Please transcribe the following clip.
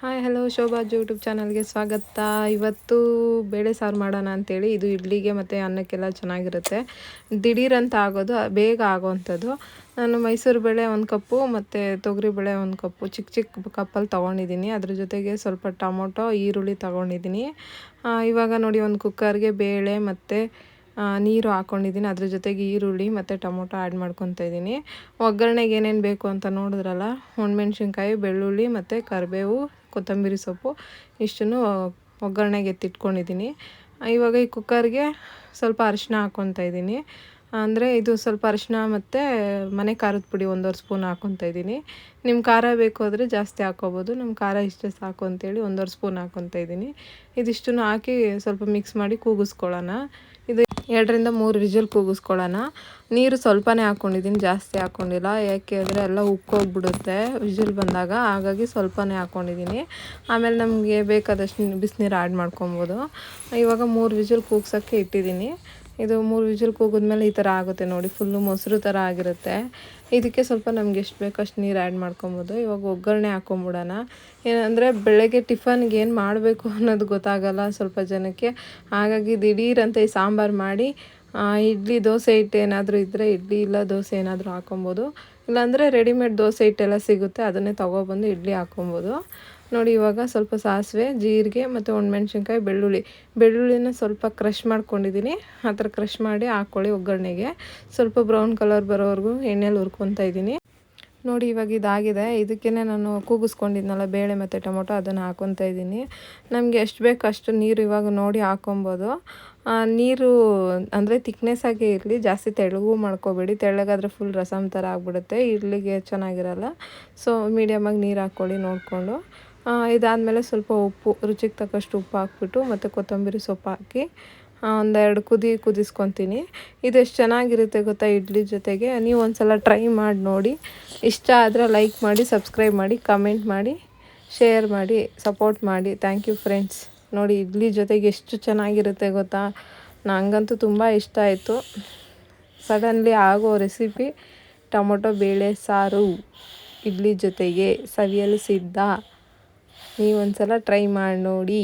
Hi hello ಶೋಭಾಜ್ YouTube ಚಾನಲ್ಗೆ ಸ್ವಾಗತ. ಇವತ್ತು ಬೇಳೆ ಸಾರು ಮಾಡೋಣ ಅಂತೇಳಿ ಇದು ಇಡ್ಲಿಗೆ ಮತ್ತು ಅನ್ನಕ್ಕೆಲ್ಲ ಚೆನ್ನಾಗಿರುತ್ತೆ. ದಿಢೀರಂತ ಆಗೋದು, ಬೇಗ ಆಗೋವಂಥದ್ದು ನಾನು ಮೈಸೂರು ಬೇಳೆ ಒಂದು ಕಪ್ಪು, ಮತ್ತು ತೊಗರಿ ಬೇಳೆ ಒಂದು ಕಪ್ಪು. ಚಿಕ್ಕ ಚಿಕ್ಕ ಕಪ್ಪಲ್ಲಿ ತೊಗೊಂಡಿದ್ದೀನಿ. ಅದ್ರ ಜೊತೆಗೆ ಸ್ವಲ್ಪ ಟೊಮೊಟೊ, ಈರುಳ್ಳಿ ತೊಗೊಂಡಿದ್ದೀನಿ. ಇವಾಗ ನೋಡಿ ಒಂದು ಕುಕ್ಕರ್ಗೆ ಬೇಳೆ ಮತ್ತು ನೀರು ಹಾಕ್ಕೊಂಡಿದ್ದೀನಿ ಅದ್ರ ಜೊತೆಗೆ ಈರುಳ್ಳಿ ಮತ್ತು ಟೊಮೊಟೊ ಆ್ಯಡ್ ಮಾಡ್ಕೊತಾ ಇದ್ದೀನಿ. ಒಗ್ಗರಣೆಗೆ ಏನೇನು ಬೇಕು ಅಂತ ನೋಡಿದ್ರಲ್ಲ ಒಣಮೆಣ್ಸಿನ್ಕಾಯಿ ಬೆಳ್ಳುಳ್ಳಿ ಮತ್ತು ಕರಿಬೇವು, ಕೊತ್ತಂಬರಿ ಸೊಪ್ಪು, ಇಷ್ಟನ್ನು ಒಗ್ಗರಣೆಗೆ ಎತ್ತಿಟ್ಕೊಂಡಿದ್ದೀನಿ. ಇವಾಗ ಈ ಕುಕ್ಕರ್ಗೆ ಸ್ವಲ್ಪ ಅರಿಶಿನ ಹಾಕ್ಕೊತಾ ಇದ್ದೀನಿ. ಅಂದರೆ ಇದು ಸ್ವಲ್ಪ ಅರಿಶಿನ ಮತ್ತು ಮನೆ ಖಾರದ ಪುಡಿ ಒಂದೂವರೆ ಸ್ಪೂನ್ ಹಾಕೊತಾ ಇದ್ದೀನಿ. ನಿಮ್ಮ ಖಾರ ಬೇಕು ಆದರೆ ಜಾಸ್ತಿ ಹಾಕೋಬೋದು. ನಮ್ಮ ಖಾರ ಇಷ್ಟೇ ಸಾಕು ಅಂತೇಳಿ ಒಂದೂವರೆ ಸ್ಪೂನ್ ಹಾಕೊತಾ ಇದ್ದೀನಿ. ಇದಿಷ್ಟನ್ನು ಹಾಕಿ ಸ್ವಲ್ಪ ಮಿಕ್ಸ್ ಮಾಡಿ ಕೂಗಿಸ್ಕೊಳ್ಳೋಣ. ಇದು ಎರಡರಿಂದ ಮೂರು ವಿಜಲ್ ಕೂಗಿಸ್ಕೊಳ್ಳೋಣ. ನೀರು ಸ್ವಲ್ಪನೇ ಹಾಕ್ಕೊಂಡಿದ್ದೀನಿ ಜಾಸ್ತಿ ಹಾಕ್ಕೊಂಡಿಲ್ಲ ಯಾಕೆ ಅಂದರೆ ಎಲ್ಲ ಉಕ್ಕೋಗ್ಬಿಡುತ್ತೆ ವಿಜಲ್ ಬಂದಾಗ, ಹಾಗಾಗಿ ಸ್ವಲ್ಪನೇ ಹಾಕ್ಕೊಂಡಿದ್ದೀನಿ ಆಮೇಲೆ ನಮಗೆ ಬೇಕಾದಷ್ಟು ಬಿಸಿನೀರು ಆ್ಯಡ್ ಮಾಡ್ಕೊಬೋದು. ಇವಾಗ ಮೂರು ವಿಜಲ್ ಕೂಗ್ಸೋಕ್ಕೆ ಇಟ್ಟಿದ್ದೀನಿ. ಇದು ಮೂರು ವಿಜಲ್ ಕೂಗಿದ್ಮೇಲೆ ಈ ಥರ ಆಗುತ್ತೆ ನೋಡಿ. ಫುಲ್ಲು ಮೊಸರು ಥರ ಆಗಿರುತ್ತೆ. ಇದಕ್ಕೆ ಸ್ವಲ್ಪ ನಮ್ಗೆ ಎಷ್ಟು ಬೇಕೋ ಅಷ್ಟು ನೀರು ಆ್ಯಡ್ ಮಾಡ್ಕೊಬೋದು. ಇವಾಗ ಒಗ್ಗರಣೆ ಹಾಕೊಂಬಿಡೋಣ. ಏನಂದರೆ ಬೆಳಗ್ಗೆ ಟಿಫನ್ಗೆ ಏನು ಮಾಡಬೇಕು ಅನ್ನೋದು ಗೊತ್ತಾಗಲ್ಲ ಸ್ವಲ್ಪ ಜನಕ್ಕೆ. ಹಾಗಾಗಿ ದಿಢೀರಂತ ಈ ಸಾಂಬಾರು ಮಾಡಿ ಇಡ್ಲಿ ದೋಸೆ ಹಿಟ್ಟು ಏನಾದರೂ ಇದ್ದರೆ ಇಡ್ಲಿ ಇಲ್ಲ ದೋಸೆ ಏನಾದರೂ ಹಾಕೊಬೋದು. ಇಲ್ಲಾಂದರೆ ರೆಡಿಮೇಡ್ ದೋಸೆ ಹಿಟ್ಟೆಲ್ಲ ಸಿಗುತ್ತೆ, ಅದನ್ನೇ ತೊಗೊಬಂದು ಇಡ್ಲಿ ಹಾಕ್ಕೊಬೋದು ನೋಡಿ ಇವಾಗ ಸ್ವಲ್ಪ ಸಾಸಿವೆ, ಜೀರಿಗೆ ಮತ್ತು ಒಣಮೆಣ್ಸಿನ್ಕಾಯಿ, ಬೆಳ್ಳುಳ್ಳಿ. ಬೆಳ್ಳುಳ್ಳಿನ ಸ್ವಲ್ಪ ಕ್ರಷ್ ಮಾಡ್ಕೊಂಡಿದ್ದೀನಿ ಆ ಥರ ಕ್ರಷ್ ಮಾಡಿ ಹಾಕ್ಕೊಳ್ಳಿ ಒಗ್ಗರಣೆಗೆ. ಸ್ವಲ್ಪ ಬ್ರೌನ್ ಕಲರ್ ಬರೋವರೆಗೂ ಎಣ್ಣೆಲಿ ಹುರ್ಕೊತಾ ಇದ್ದೀನಿ ನೋಡಿ ಇವಾಗ ಇದಾಗಿದೆ. ಇದಕ್ಕೇ ನಾನು ಕೂಗಿಸ್ಕೊಂಡಿದ್ನಲ್ಲ ಬೇಳೆ ಮತ್ತು ಟೊಮೊಟೊ, ಅದನ್ನು ಹಾಕೊತಾ ಇದ್ದೀನಿ ನಮಗೆ ಎಷ್ಟು ಬೇಕು ಅಷ್ಟು ನೀರು ಇವಾಗ ನೋಡಿ ಹಾಕೊಬೋದು. ನೀರು ಅಂದರೆ ತಿಕ್ನೆಸ್ ಆಗಿ ಇರಲಿ, ಜಾಸ್ತಿ ತೆಳ್ಳಗೂ ಮಾಡ್ಕೋಬೇಡಿ. ತೆಳ್ಳಗಾದರೆ ಫುಲ್ ರಸಮ್ ಥರ ಆಗಿಬಿಡುತ್ತೆ. ಇರ್ಲಿಗೆ ಚೆನ್ನಾಗಿರಲ್ಲ. ಸೊ ಮೀಡಿಯಮಾಗಿ ನೀರು ಹಾಕ್ಕೊಳ್ಳಿ ನೋಡಿಕೊಂಡು. ಇದಾದಮೇಲೆ ಸ್ವಲ್ಪ ಉಪ್ಪು, ರುಚಿಗೆ ತಕ್ಕಷ್ಟು ಉಪ್ಪು ಹಾಕ್ಬಿಟ್ಟು ಮತ್ತು ಕೊತ್ತಂಬರಿ ಸೊಪ್ಪು ಹಾಕಿ ಒಂದೆರಡು ಕುದಿ ಕುದಿಸ್ಕೊತೀನಿ. ಇದೆಷ್ಟು ಚೆನ್ನಾಗಿರುತ್ತೆ ಗೊತ್ತಾ ಇಡ್ಲಿ ಜೊತೆಗೆ? ನೀವು ಒಂದು ಸಲ ಟ್ರೈ ಮಾಡಿ ನೋಡಿ. ಇಷ್ಟ ಆದರೆ ಲೈಕ್ ಮಾಡಿ, ಸಬ್ಸ್ಕ್ರೈಬ್ ಮಾಡಿ, ಕಮೆಂಟ್ ಮಾಡಿ, ಶೇರ್ ಮಾಡಿ, ಸಪೋರ್ಟ್ ಮಾಡಿ. Thank you friends. ನೋಡಿ ಇಡ್ಲಿ ಜೊತೆಗೆ ಎಷ್ಟು ಚೆನ್ನಾಗಿರುತ್ತೆ ಗೊತ್ತಾ? ನನಗಂತೂ ತುಂಬ ಇಷ್ಟ ಆಯಿತು. ಸಡನ್ಲಿ ಆಗೋ ರೆಸಿಪಿ, ಟೊಮೊಟೊ, ಬೇಳೆ, ಸಾರು, ಇಡ್ಲಿ ಜೊತೆಗೆ ಸವಿಯಲು ಸಿದ್ಧ. ನೀವು ಒಂದು ಸಲ ಟ್ರೈ ಮಾಡಿ ನೋಡಿ.